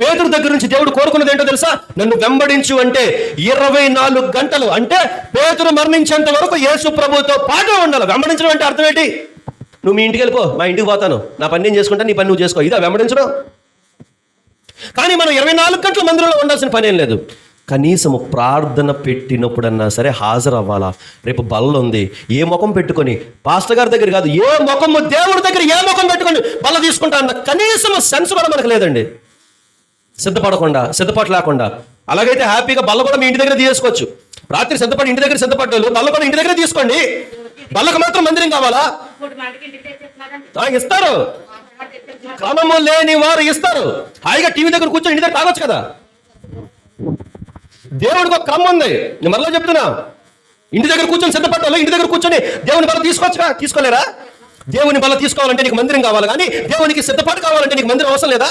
పేదరు దగ్గర నుంచి దేవుడు కోరుకున్నది ఏంటో తెలుసా? నన్ను వెంబడించు అంటే ఇరవై నాలుగు గంటలు. అంటే పేదరు మరణించేంత వరకు యేసు ప్రభుతో పాటు ఉండాలి. వెంబడించడం అంటే అర్థం ఏంటి? నువ్వు మీ ఇంటికి వెళ్ళిపో మా ఇంటికి పోతాను. నా పని నేను చేసుకుంటా నీ పని నువ్వు చేసుకో. ఇదా వెంబడించడం? కానీ మనం ఇరవై నాలుగు గంటలు మందిరంలో ఉండాల్సిన పని ఏం లేదు. కనీసము ప్రార్థన పెట్టినప్పుడన్నా సరే హాజరు అవ్వాలా రేపు బల్ల ఉంది. ఏ ముఖం పెట్టుకొని? పాస్టర్ గారి దగ్గర కాదు. ఏ ముఖము? దేవుడి దగ్గర ఏ ముఖం పెట్టుకొని బల్ల తీసుకుంటా అన్న కనీసం సెన్స్ కూడా మనకు లేదండి. సిద్ధపడకుండా సిద్ధపాటు లేకుండా. అలాగైతే హ్యాపీగా బల్ల కూడా మీ ఇంటి దగ్గర తీసుకోవచ్చు రాత్రి సిద్ధపడి ఇంటి దగ్గర సిద్ధపడ్డారు బల్ల కూడా ఇంటి దగ్గర తీసుకోండి. బల్లకు మాత్రం మందిరం కావాలా? ఇస్తారు. క్రమము లేని వారు ఇస్తారు. హాయిగా టీవీ దగ్గర కూర్చొని ఇంటి దగ్గర తాగొచ్చు కదా. దేవుడికి ఒక క్రమం ఉంది. నేను మరలా చెప్తున్నా. ఇంటి దగ్గర కూర్చొని సిద్ధపడ్డాలో? ఇంటి దగ్గర కూర్చొని దేవుని బల తీసుకోవచ్చుగా తీసుకోలేరా? దేవుని బల తీసుకోవాలంటే నీకు మందిరం కావాలి కానీ దేవునికి సిద్ధపాటు కావాలంటే నీకు మందిరం అవసరం లేదా?